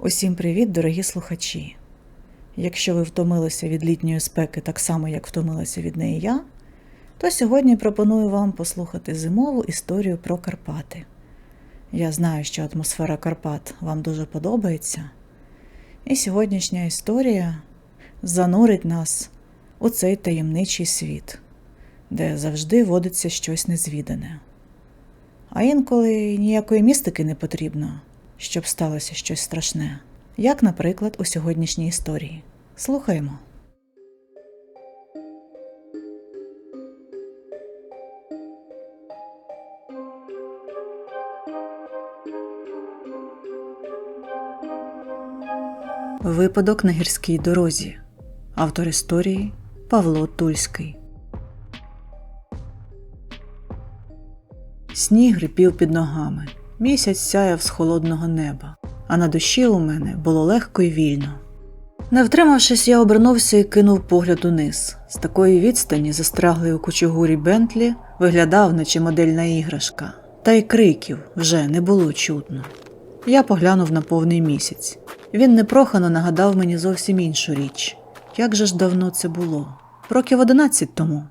Усім привіт, дорогі слухачі! Якщо ви втомилися від літньої спеки так само, як втомилася від неї я, то сьогодні пропоную вам послухати зимову історію про Карпати. Я знаю, що атмосфера Карпат вам дуже подобається, і сьогоднішня історія занурить нас у цей таємничий світ, де завжди водиться щось незвідане. А інколи ніякої містики не потрібно, щоб сталося щось страшне, як, наприклад, у сьогоднішній історії. Слухаємо. Випадок на гірській дорозі. Автор історії Павло Тульський. Сніг рипів під ногами. Місяць сяяв з холодного неба, а на душі у мене було легко й вільно. Не втримавшись, я обернувся і кинув погляд униз. З такої відстані застряглий у кучугурі Бентлі виглядав, наче модельна іграшка, та й криків вже не було чутно. Я поглянув на повний місяць. Він непрохано нагадав мені зовсім іншу річ. Як же ж давно це було? Років одинадцять тому.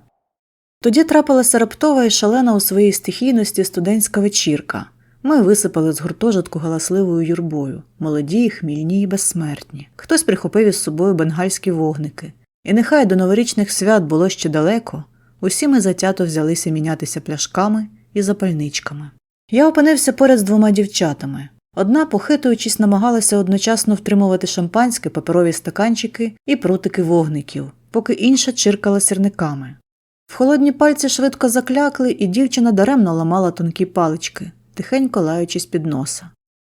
Тоді трапилася раптова і шалена у своїй стихійності студентська вечірка. Ми висипали з гуртожитку галасливою юрбою, молоді, хмільні і безсмертні. Хтось прихопив із собою бенгальські вогники. І нехай до новорічних свят було ще далеко, усі ми затято взялися мінятися пляшками і запальничками. Я опинився поряд з двома дівчатами. Одна, похитуючись, намагалася одночасно втримувати шампанське, паперові стаканчики і прутики вогників, поки інша чиркала сірниками. В холодні пальці швидко заклякли, і дівчина даремно ламала тонкі палички, тихенько лаючись під носа.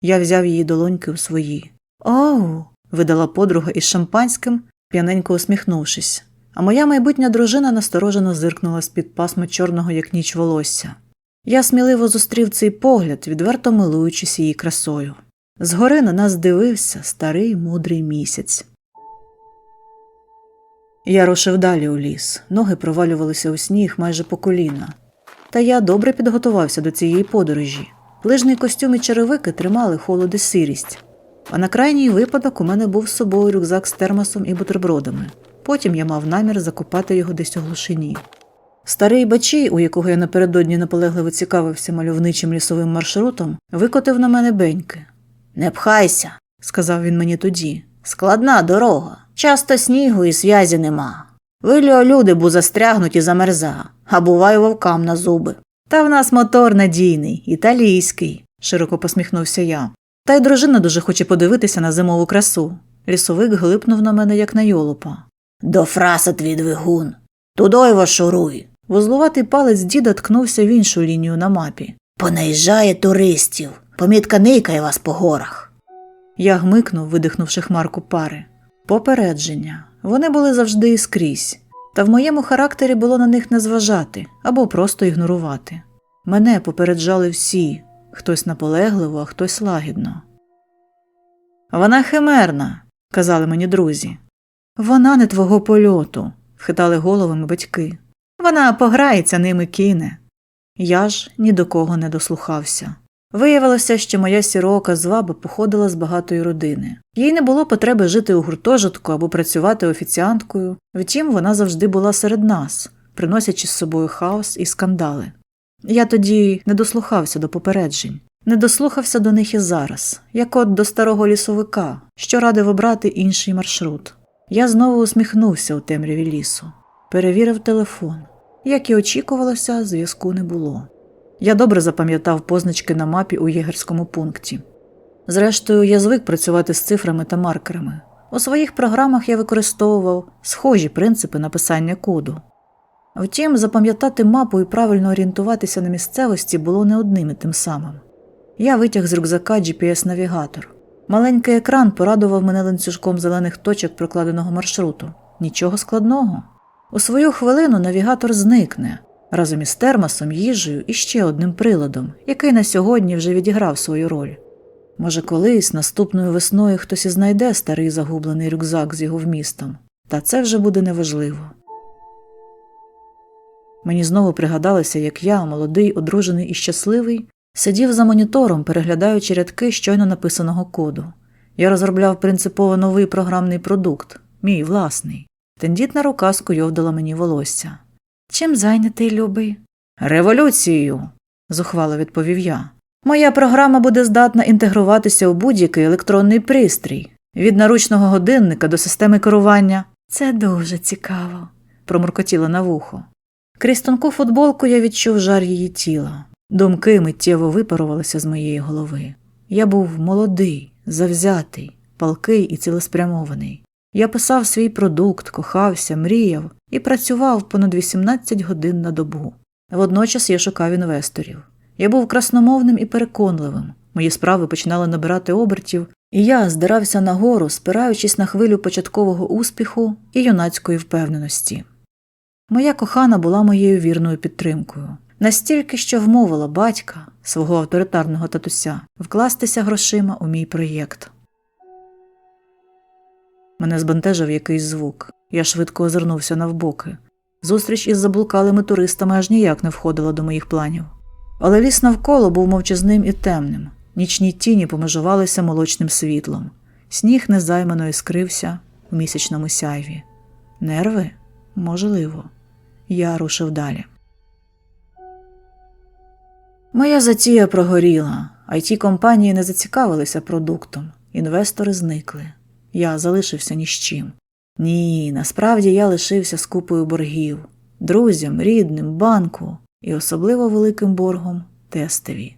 Я взяв її долоньки у свої. Оу. видала подруга із шампанським, п'яненько усміхнувшись, а моя майбутня дружина насторожено зиркнула з-під пасма чорного, як ніч волосся. Я сміливо зустрів цей погляд, відверто милуючись її красою. Згори на нас дивився старий мудрий місяць. Я рушив далі у ліс, ноги провалювалися у сніг майже по коліна. Та я добре підготувався до цієї подорожі. Лижний костюм і черевики тримали холод і сирість. А на крайній випадок у мене був з собою рюкзак з термосом і бутербродами. Потім я мав намір закопати його десь у глушині. Старий бачій, у якого я напередодні наполегливо цікавився мальовничим лісовим маршрутом, викотив на мене беньки. Не пхайся, сказав він мені тоді. Складна дорога. Часто снігу і зв'язі нема. Вилю люди бу застрягнуть і замерза, а буває вовкам на зуби. Та в нас мотор надійний, італійський, широко посміхнувся я. Та й дружина дуже хоче подивитися на зимову красу. Лісовик глипнув на мене, як на йолопа. До фраса твій двигун. Тудой шуруй. Вузлуватий палець діда ткнувся в іншу лінію на мапі. Понаїжджає туристів. Помітка никає вас по горах. Я гмикнув, видихнувши хмарку пари. Попередження. Вони були завжди і скрізь, та в моєму характері було на них не зважати або просто ігнорувати. Мене попереджали всі, хтось наполегливо, а хтось лагідно. Вона химерна, казали мені друзі. Вона не твого польоту, вхитали головами батьки. Вона пограється ними кине. Я ж ні до кого не дослухався. Виявилося, що моя сірока зваба походила з багатої родини. Їй не було потреби жити у гуртожитку або працювати офіціанткою, втім, вона завжди була серед нас, приносячи з собою хаос і скандали. Я тоді не дослухався до попереджень, не дослухався до них і зараз, як от до старого лісовика, що радив обрати інший маршрут. Я знову усміхнувся у темряві лісу, перевірив телефон. Як і очікувалося, зв'язку не було. Я добре запам'ятав позначки на мапі у єгерському пункті. Зрештою, я звик працювати з цифрами та маркерами. У своїх програмах я використовував схожі принципи написання коду. Втім, запам'ятати мапу і правильно орієнтуватися на місцевості було не одним і тим самим. Я витяг з рюкзака GPS-навігатор. Маленький екран порадував мене ланцюжком зелених точок прокладеного маршруту. Нічого складного. У свою хвилину навігатор зникне разом із термосом, їжею і ще одним приладом, який на сьогодні вже відіграв свою роль. Може, колись наступною весною хтось і знайде старий загублений рюкзак з його вмістом, та це вже буде неважливо. Мені знову пригадалося, як я, молодий, одружений і щасливий, сидів за монітором, переглядаючи рядки щойно написаного коду. Я розробляв принципово новий програмний продукт, мій власний. Тендітна рука скуйовдала мені волосся. Чим зайнятий, любий? Революцією, зухвало відповів я. Моя програма буде здатна інтегруватися у будь-який електронний пристрій, від наручного годинника до системи керування. Це дуже цікаво, промуркотіла на вухо. Крізь тонку футболку я відчув жар її тіла. Думки миттєво випарувалися з моєї голови. Я був молодий, завзятий, палкий і цілеспрямований. Я писав свій продукт, кохався, мріяв і працював понад 18 годин на добу. Водночас я шукав інвесторів. Я був красномовним і переконливим. Мої справи починали набирати обертів, і я здирався нагору, спираючись на хвилю початкового успіху і юнацької впевненості. Моя кохана була моєю вірною підтримкою, настільки, що вмовила батька, свого авторитарного татуся, вкластися грошима у мій проєкт. Мене збентежив якийсь звук. Я швидко озирнувся навбоки. Зустріч із заблукалими туристами аж ніяк не входила до моїх планів. Але ліс навколо був мовчазним і темним. Нічні тіні помежувалися молочним світлом. Сніг незаймано іскрився у місячному сяйві. Нерви? Можливо. Я рушив далі. Моя затія прогоріла, it компанії не зацікавилися продуктом, інвестори зникли. Я залишився ні з чим. Ні, насправді я лишився з купою боргів, друзям, рідним, банку і особливо великим боргом тестові.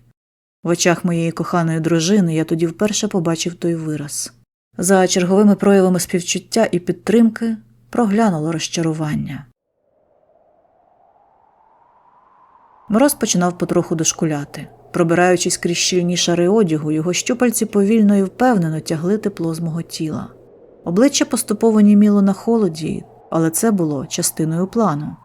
В очах моєї коханої дружини я тоді вперше побачив той вираз. За черговими проявами співчуття і підтримки проглянуло розчарування. Мороз починав потроху дошкуляти. Пробираючись крізь щільні шари одягу, його щупальці повільно і впевнено тягли тепло з мого тіла. Обличчя поступово німіло на холоді, але це було частиною плану.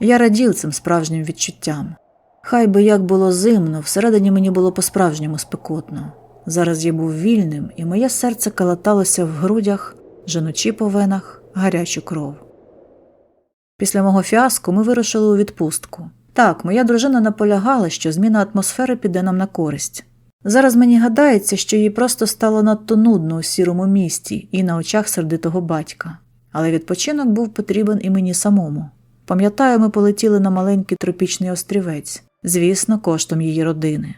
Я радів цим справжнім відчуттям. Хай би як було зимно, всередині мені було по-справжньому спекотно. Зараз я був вільним, і моє серце калаталося в грудях, женучи по венах гарячу кров. Після мого фіаско ми вирушили у відпустку. Так, моя дружина наполягала, що зміна атмосфери піде нам на користь. Зараз мені гадається, що їй просто стало надто нудно у сірому місті і на очах сердитого батька. Але відпочинок був потрібен і мені самому. Пам'ятаю, ми полетіли на маленький тропічний острівець, звісно, коштом її родини.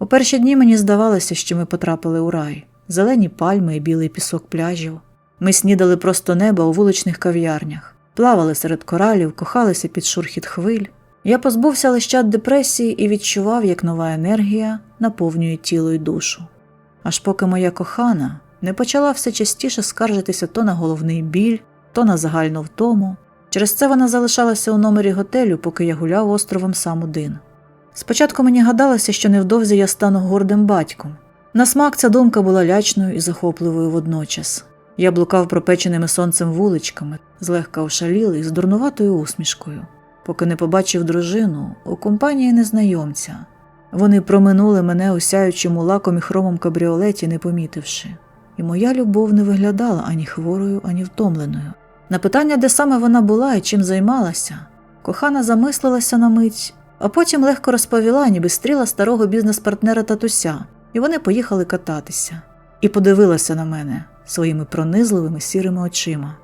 У перші дні мені здавалося, що ми потрапили у рай зелені пальми і білий пісок пляжів. Ми снідали просто неба у вуличних кав'ярнях, плавали серед коралів, кохалися під шурхіт хвиль. Я позбувся лищат депресії і відчував, як нова енергія наповнює тіло й душу. Аж поки моя кохана не почала все частіше скаржитися то на головний біль, то на загальну втому. Через це вона залишалася у номері готелю, поки я гуляв островом сам один. Спочатку мені гадалося, що невдовзі я стану гордим батьком. На смак ця думка була лячною і захопливою водночас. Я блукав пропеченими сонцем вуличками, злегка ошалілий, з дурнуватою усмішкою поки не побачив дружину у компанії незнайомця. Вони проминули мене у сяючому лаком і хромом кабріолеті, не помітивши, і моя любов не виглядала ані хворою, ані втомленою. На питання, де саме вона була і чим займалася, кохана замислилася на мить, а потім легко розповіла, ніби стріла старого бізнес-партнера татуся, і вони поїхали кататися, і подивилася на мене своїми пронизливими сірими очима.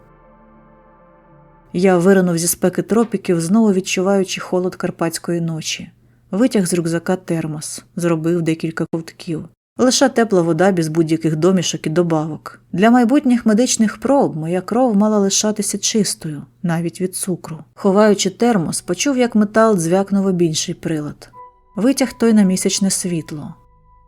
Я виринув зі спеки тропіків, знову відчуваючи холод карпатської ночі. Витяг з рюкзака термос, зробив декілька ковтків. Лише тепла вода без будь-яких домішок і добавок. Для майбутніх медичних проб моя кров мала лишатися чистою, навіть від цукру. Ховаючи термос, почув, як метал дзвякнув об інший прилад. Витяг той на місячне світло.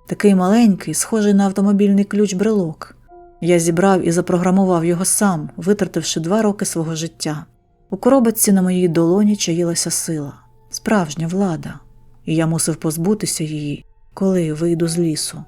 Такий маленький, схожий на автомобільний ключ брелок. Я зібрав і запрограмував його сам, витративши два роки свого життя. У коробочці на моїй долоні чаїлася сила, справжня влада, і я мусив позбутися її, коли вийду з лісу.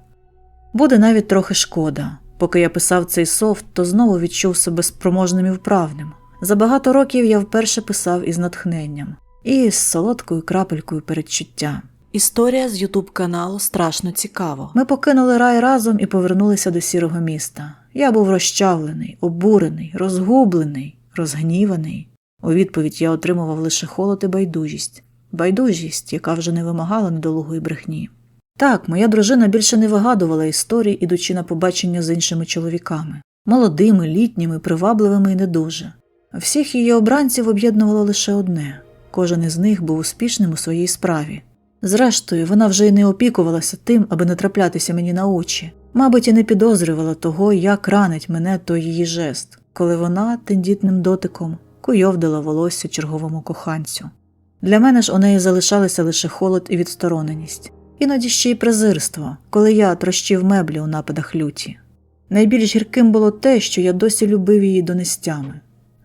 Буде навіть трохи шкода. Поки я писав цей софт, то знову відчув себе спроможним і вправним. За багато років я вперше писав із натхненням і з солодкою крапелькою передчуття. Історія з Ютуб каналу страшно цікаво. Ми покинули рай разом і повернулися до сірого міста. Я був розчавлений, обурений, розгублений, розгніваний. У відповідь я отримував лише холод і байдужість, байдужість, яка вже не вимагала недолугої брехні. Так, моя дружина більше не вигадувала історій, ідучи на побачення з іншими чоловіками молодими, літніми, привабливими і не дуже. Всіх її обранців об'єднувало лише одне кожен із них був успішним у своїй справі. Зрештою, вона вже й не опікувалася тим, аби не траплятися мені на очі, мабуть, і не підозрювала того, як ранить мене той її жест, коли вона тендітним дотиком куйовдила волосся черговому коханцю. Для мене ж у неї залишалися лише холод і відстороненість, іноді ще й презирство, коли я трощив меблі у нападах люті. Найбільш гірким було те, що я досі любив її донестями,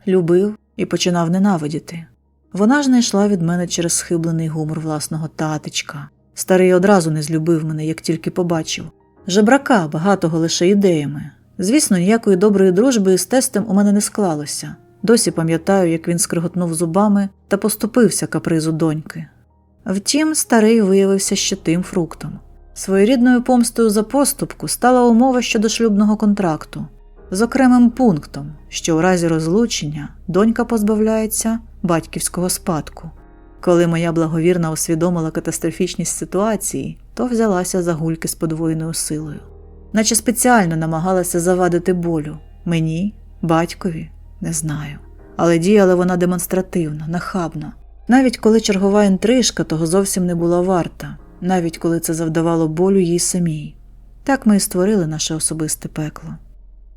любив і починав ненавидіти. Вона ж не йшла від мене через схиблений гумор власного татечка. Старий одразу не злюбив мене, як тільки побачив. Жебрака, багатого лише ідеями. Звісно, ніякої доброї дружби із тестем у мене не склалося. Досі пам'ятаю, як він скриготнув зубами та поступився капризу доньки. Втім, старий виявився ще тим фруктом. Своєрідною помстою за поступку стала умова щодо шлюбного контракту з окремим пунктом, що у разі розлучення донька позбавляється батьківського спадку. Коли моя благовірна усвідомила катастрофічність ситуації, то взялася за гульки з подвоєною силою, наче спеціально намагалася завадити болю мені, батькові, не знаю. Але діяла вона демонстративно, нахабно. Навіть коли чергова інтрижка того зовсім не була варта, навіть коли це завдавало болю їй самій. Так ми і створили наше особисте пекло.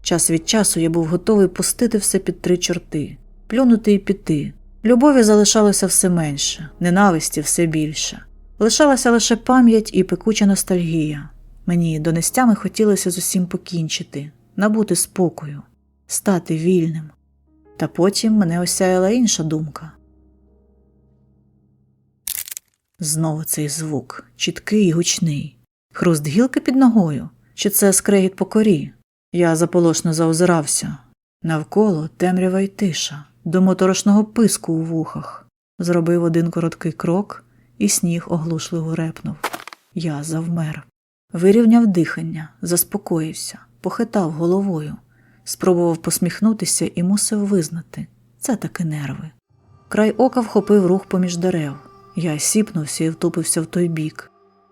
Час від часу я був готовий пустити все під три чорти, плюнути і піти. Любові залишалося все менше, ненависті все більше. Лишалася лише пам'ять і пекуча ностальгія. Мені донестями хотілося з усім покінчити, набути спокою, стати вільним. Та потім мене осяяла інша думка. Знову цей звук, чіткий і гучний. Хруст гілки під ногою, чи це скрегіт по корі? Я заполошно заозирався. Навколо темрява й тиша, до моторошного писку у вухах. Зробив один короткий крок, і сніг оглушливо репнув. Я завмер. Вирівняв дихання, заспокоївся, похитав головою, спробував посміхнутися і мусив визнати це таки нерви. Край ока вхопив рух поміж дерев. Я сіпнувся і втупився в той бік.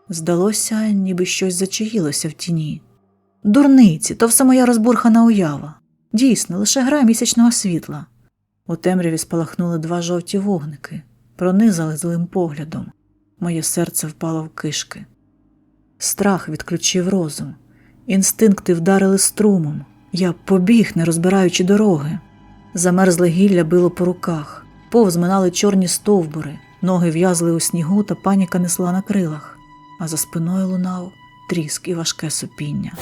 Здалося, ніби щось зачаїлося в тіні. Дурниці, то все моя розбурхана уява. Дійсно, лише гра місячного світла. У темряві спалахнули два жовті вогники, пронизали злим поглядом. Моє серце впало в кишки. Страх відключив розум. Інстинкти вдарили струмом. Я побіг, не розбираючи дороги. Замерзле гілля било по руках, повз минали чорні стовбури, ноги в'язли у снігу та паніка несла на крилах, а за спиною лунав тріск і важке сопіння.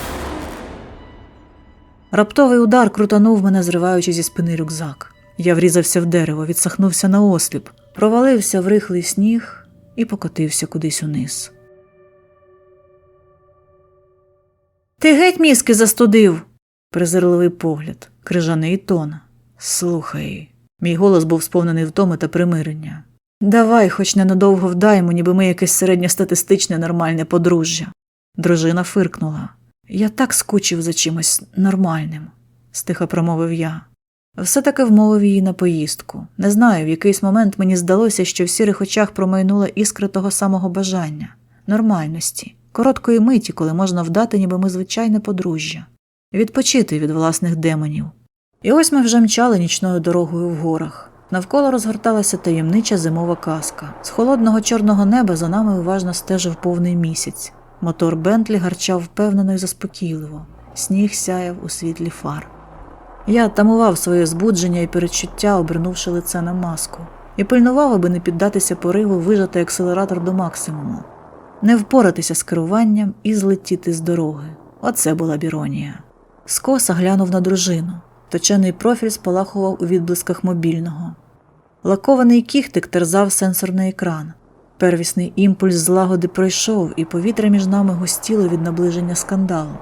Раптовий удар крутанув мене, зриваючи зі спини рюкзак. Я врізався в дерево, відсахнувся на осліп, провалився в рихлий сніг і покотився кудись униз. Ти геть мізки застудив. Презирливий погляд, крижаний тон. Слухай. Мій голос був сповнений втоми та примирення. Давай, хоч ненадовго вдаймо, ніби ми якесь середньостатистичне нормальне подружжя. Дружина фиркнула. Я так скучив за чимось нормальним, стиха промовив я. Все таки вмовив її на поїздку. Не знаю, в якийсь момент мені здалося, що в сірих очах промайнула іскра того самого бажання, нормальності, короткої миті, коли можна вдати, ніби ми звичайне подружжя, відпочити від власних демонів. І ось ми вже мчали нічною дорогою в горах. Навколо розгорталася таємнича зимова казка. З холодного чорного неба за нами уважно стежив повний місяць. Мотор Бентлі гарчав впевнено і заспокійливо, сніг сяяв у світлі фар. Я тамував своє збудження і передчуття, обернувши лице на маску, і пильнував, аби не піддатися пориву вижати акселератор до максимуму, не впоратися з керуванням і злетіти з дороги. Оце була біронія. Скоса глянув на дружину. Точений профіль спалахував у відблисках мобільного. Лакований кіхтик терзав сенсорний екран. Первісний імпульс злагоди пройшов, і повітря між нами густіло від наближення скандалу.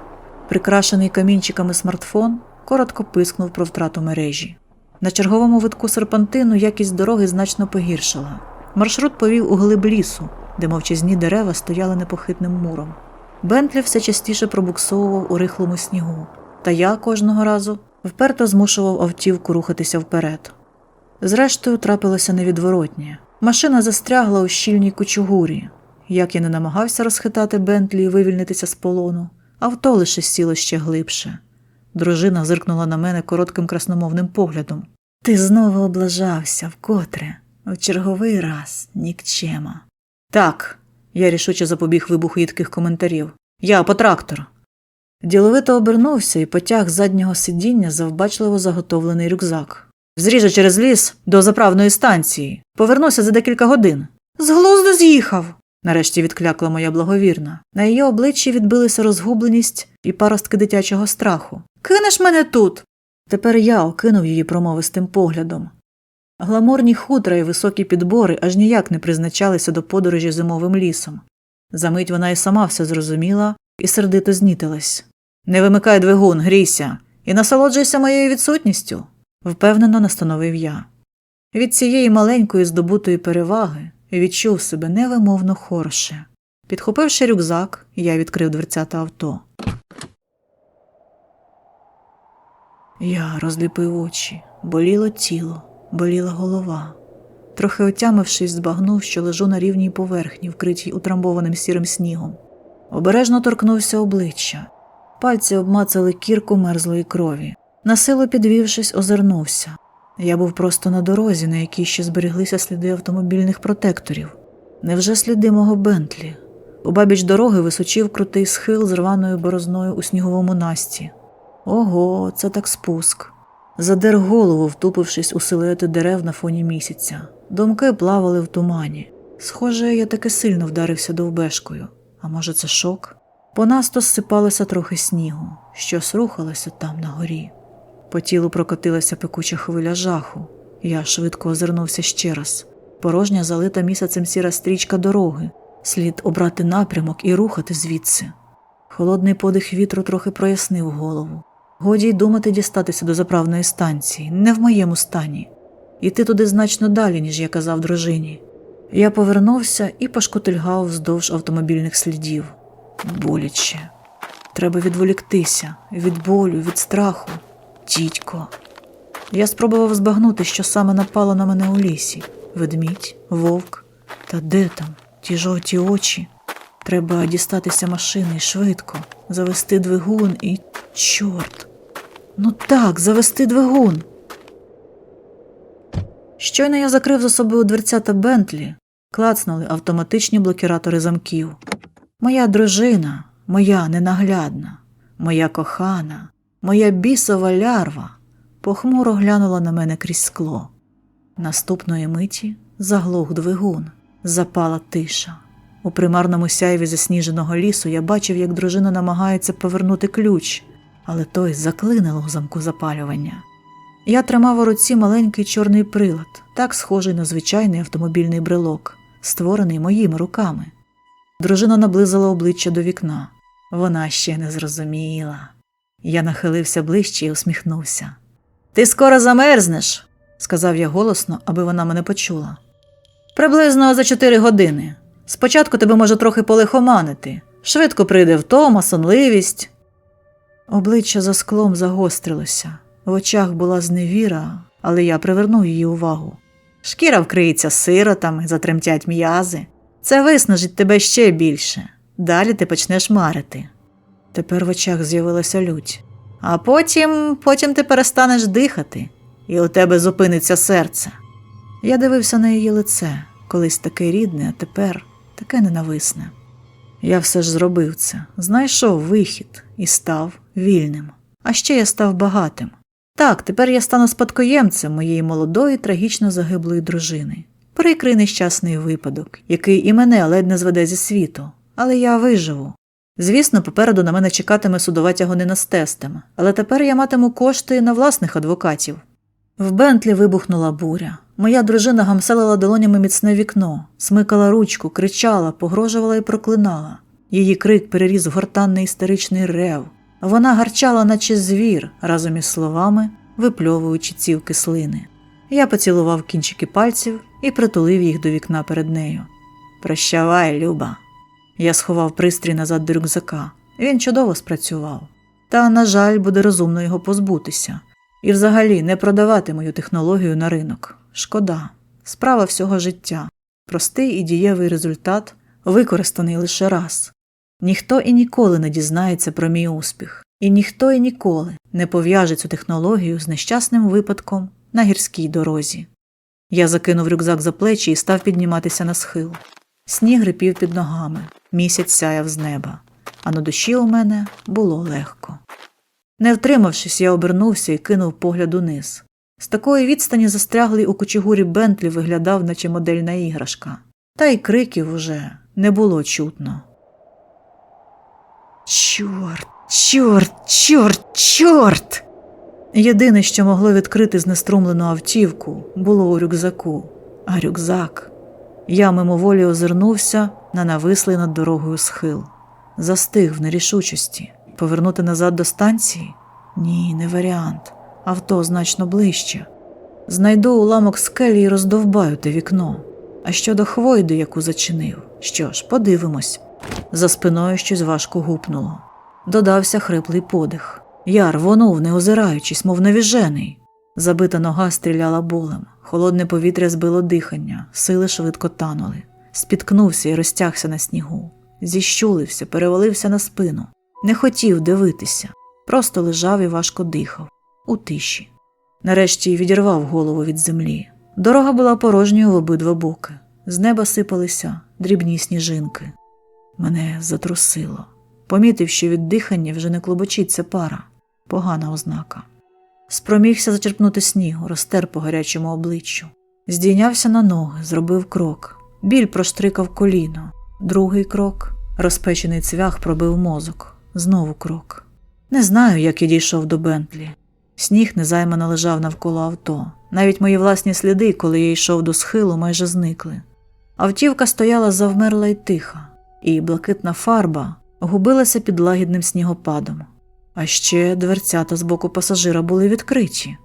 Прикрашений камінчиками смартфон коротко пискнув про втрату мережі. На черговому витку серпантину якість дороги значно погіршила. Маршрут повів у глиб лісу, де мовчазні дерева стояли непохитним муром. Бентлі все частіше пробуксовував у рихлому снігу, та я кожного разу вперто змушував автівку рухатися вперед. Зрештою, трапилося невідворотнє. Машина застрягла у щільній кучугурі. як я не намагався розхитати Бентлі і вивільнитися з полону, авто лише сіло ще глибше. Дружина зиркнула на мене коротким красномовним поглядом. Ти знову облажався вкотре, в черговий раз нікчема. Так, я рішуче запобіг вибуху їдких коментарів. Я по трактор. Діловито обернувся і потяг заднього сидіння завбачливо заготовлений рюкзак. Зріже через ліс до заправної станції. Повернуся за декілька годин. З глузду з'їхав. Нарешті відклякла моя благовірна. На її обличчі відбилися розгубленість і паростки дитячого страху. Кинеш мене тут. Тепер я окинув її промовистим поглядом. Гламурні хутра і високі підбори аж ніяк не призначалися до подорожі зимовим лісом. Замить вона й сама все зрозуміла і сердито знітилась. Не вимикай двигун, грійся, і насолоджуйся моєю відсутністю, впевнено настановив я. Від цієї маленької здобутої переваги відчув себе невимовно хорше. Підхопивши рюкзак, я відкрив дверцята авто. Я розліпив очі, боліло тіло, боліла голова. Трохи отямившись, збагнув, що лежу на рівній поверхні, вкритій утрамбованим сірим снігом. Обережно торкнувся обличчя. Пальці обмацали кірку мерзлої крові. Насилу підвівшись, озирнувся. Я був просто на дорозі, на якій ще зберіглися сліди автомобільних протекторів. Невже сліди мого Бентлі? Обабіч дороги височив крутий схил з рваною борозною у сніговому насті. Ого, це так спуск. Задер голову, втупившись у силуети дерев на фоні місяця. Думки плавали в тумані. Схоже, я таки сильно вдарився довбешкою. А може, це шок? По нас то зсипалося трохи снігу, щось рухалося там на горі. По тілу прокотилася пекуча хвиля жаху. Я швидко озирнувся ще раз. Порожня залита місяцем сіра стрічка дороги. Слід обрати напрямок і рухати звідси. Холодний подих вітру трохи прояснив голову. Годі й думати дістатися до заправної станції, не в моєму стані. Іти туди значно далі, ніж я казав дружині. Я повернувся і пошкотильгав вздовж автомобільних слідів. Боляче. Треба відволіктися від болю, від страху. Дідько. Я спробував збагнути, що саме напало на мене у лісі ведмідь, вовк. Та де там ті жовті очі? Треба дістатися машини швидко, завести двигун і. Чорт. Ну так, завести двигун. Щойно я закрив за собою дверцята Бентлі, клацнули автоматичні блокіратори замків. Моя дружина, моя ненаглядна, моя кохана, моя бісова лярва похмуро глянула на мене крізь скло. Наступної миті заглух двигун, запала тиша. У примарному сяйві засніженого лісу я бачив, як дружина намагається повернути ключ, але той заклинило у замку запалювання. Я тримав у руці маленький чорний прилад, так схожий на звичайний автомобільний брелок, створений моїми руками. Дружина наблизила обличчя до вікна. Вона ще не зрозуміла. Я нахилився ближче і усміхнувся. Ти скоро замерзнеш, сказав я голосно, аби вона мене почула. Приблизно за чотири години. Спочатку тебе може трохи полихоманити. Швидко прийде втома, сонливість. Обличчя за склом загострилося. В очах була зневіра, але я привернув її увагу. Шкіра вкриється сиротами, затремтять м'язи. Це виснажить тебе ще більше. Далі ти почнеш марити. Тепер в очах з'явилася лють. А потім, потім ти перестанеш дихати, і у тебе зупиниться серце. Я дивився на її лице, колись таке рідне, а тепер таке ненависне. Я все ж зробив це, знайшов вихід і став вільним. А ще я став багатим. Так, тепер я стану спадкоємцем моєї молодої, трагічно загиблої дружини. Прикрий нещасний випадок, який і мене ледь не зведе зі світу, але я виживу. Звісно, попереду на мене чекатиме судова тяганина з тестем, але тепер я матиму кошти на власних адвокатів. В Бентлі вибухнула буря. Моя дружина гамселила долонями міцне вікно, смикала ручку, кричала, погрожувала і проклинала. Її крик переріз гортанний істеричний рев. Вона гарчала, наче звір, разом із словами, випльовуючи цівки слини. Я поцілував кінчики пальців і притулив їх до вікна перед нею. Прощавай, Люба. Я сховав пристрій назад до рюкзака. Він чудово спрацював. Та, на жаль, буде розумно його позбутися. І взагалі не продавати мою технологію на ринок. Шкода, справа всього життя, простий і дієвий результат використаний лише раз. Ніхто і ніколи не дізнається про мій успіх, і ніхто і ніколи не пов'яже цю технологію з нещасним випадком на гірській дорозі. Я закинув рюкзак за плечі і став підніматися на схил. Сніг рипів під ногами, місяць сяяв з неба, а на душі у мене було легко. Не втримавшись, я обернувся і кинув погляд униз. З такої відстані застряглий у кочегурі Бентлі виглядав, наче модельна іграшка, та й криків уже не було чутно. Чорт, чорт, чорт, чорт. Єдине, що могло відкрити знеструмлену автівку, було у рюкзаку, а рюкзак. Я мимоволі озирнувся на навислий над дорогою схил, застиг в нерішучості. Повернути назад до станції? Ні, не варіант. Авто значно ближче. Знайду уламок скелі і роздовбаю те вікно. А щодо хвойди, яку зачинив, що ж, подивимось. За спиною щось важко гупнуло. Додався хриплий подих. Я рвонув, не озираючись, мов навіжений. Забита нога стріляла болем, холодне повітря збило дихання, сили швидко танули. Спіткнувся і розтягся на снігу. Зіщулився, перевалився на спину. Не хотів дивитися, просто лежав і важко дихав, у тиші. Нарешті відірвав голову від землі. Дорога була порожньою в обидва боки. З неба сипалися дрібні сніжинки. Мене затрусило. Помітив, що від дихання вже не клобочиться пара. Погана ознака. Спромігся зачерпнути снігу, розтер по гарячому обличчю. Здійнявся на ноги, зробив крок. Біль проштрикав коліно. Другий крок. Розпечений цвях пробив мозок. Знову крок. Не знаю, як я дійшов до Бентлі. Сніг незаймано лежав навколо авто. Навіть мої власні сліди, коли я йшов до схилу, майже зникли. Автівка стояла завмерла й тиха, і блакитна фарба губилася під лагідним снігопадом. А ще дверцята з боку пасажира були відкриті.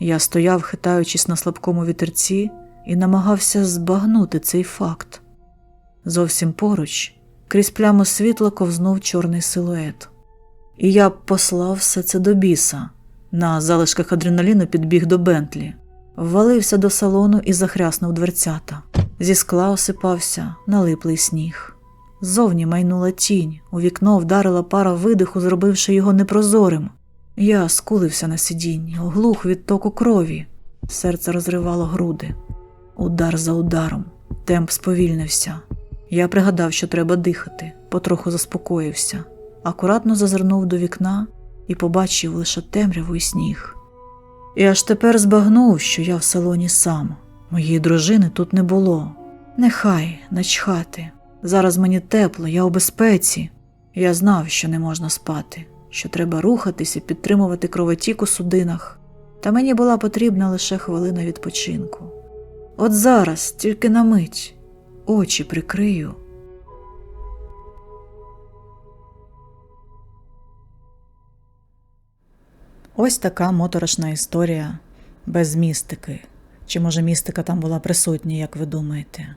Я стояв, хитаючись на слабкому вітерці, і намагався збагнути цей факт. Зовсім поруч, крізь пляму світла ковзнув чорний силует. І я послав все це до біса. На залишках адреналіну підбіг до Бентлі, ввалився до салону і захряснув дверцята. Зі скла осипався налиплий сніг. Ззовні майнула тінь, у вікно вдарила пара видиху, зробивши його непрозорим. Я скулився на сидінні, оглух від току крові. Серце розривало груди. Удар за ударом. Темп сповільнився. Я пригадав, що треба дихати, потроху заспокоївся. Акуратно зазирнув до вікна і побачив лише темряву і сніг. І аж тепер збагнув, що я в салоні сам. Моєї дружини тут не було. Нехай начхати. Зараз мені тепло, я у безпеці. Я знав, що не можна спати, що треба рухатися, підтримувати кровотік у судинах. Та мені була потрібна лише хвилина відпочинку. От зараз, тільки на мить, очі прикрию. Ось така моторошна історія без містики. Чи може містика там була присутня, як ви думаєте?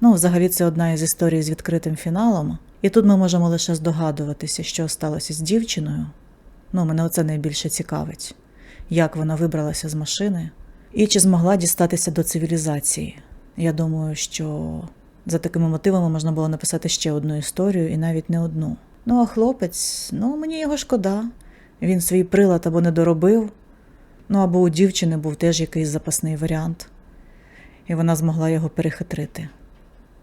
Ну, взагалі, це одна із історій з відкритим фіналом, і тут ми можемо лише здогадуватися, що сталося з дівчиною. Ну, мене оце найбільше цікавить, як вона вибралася з машини і чи змогла дістатися до цивілізації. Я думаю, що за такими мотивами можна було написати ще одну історію і навіть не одну. Ну, а хлопець, ну мені його шкода. Він свій прилад або не доробив, ну або у дівчини був теж якийсь запасний варіант, і вона змогла його перехитрити.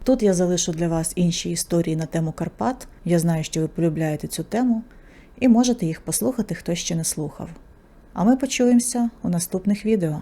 Тут я залишу для вас інші історії на тему Карпат. Я знаю, що ви полюбляєте цю тему, і можете їх послухати, хто ще не слухав. А ми почуємося у наступних відео.